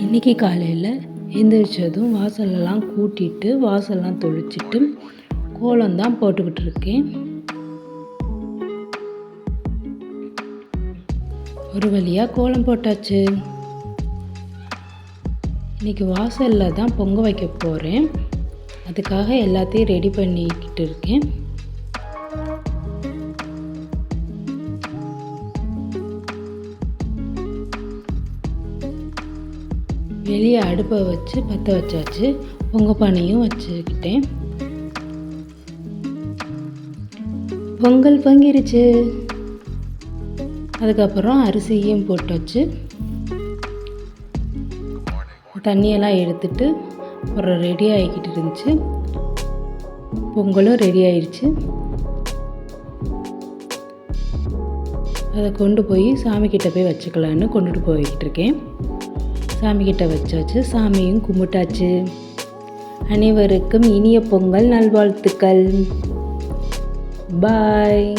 இன்றைக்கி காலையில் எந்திரிச்சதும் வாசலெல்லாம் கூட்டிட்டு வாசல்லாம் தொளிச்சிட்டு கோலம் தான் போட்டுக்கிட்டு இருக்கேன் ஒரு வழியாக கோலம் போட்டாச்சு. இன்றைக்கி வாசலில் தான் பொங்க வைக்க போகிறேன் அதுக்காக எல்லாத்தையும் ரெடி பண்ணிக்கிட்டு இருக்கேன் வெளியே அடுப்பை வச்சு பற்ற வச்சாச்சு. பொங்க பானையும் வச்சுக்கிட்டேன். பொங்கல் பொங்கிருச்சு. அதுக்கப்புறம் அரிசியும் போட்டு வச்சு தண்ணியெல்லாம் எடுத்துட்டு அப்புறம் ரெடி ஆகிக்கிட்டு இருந்துச்சு. பொங்கலும் ரெடி ஆயிடுச்சு அதை கொண்டு போய் சாமிக்கிட்ட போய் வச்சுக்கலான்னு கொண்டுட்டு போய்கிட்டு இருக்கேன். சாமிக்கிட்ட வச்சாச்சு. சாமியும் கும்பிட்டாச்சு. அனைவருக்கும் இனிய பொங்கல் நல்வாழ்த்துக்கள். பாய்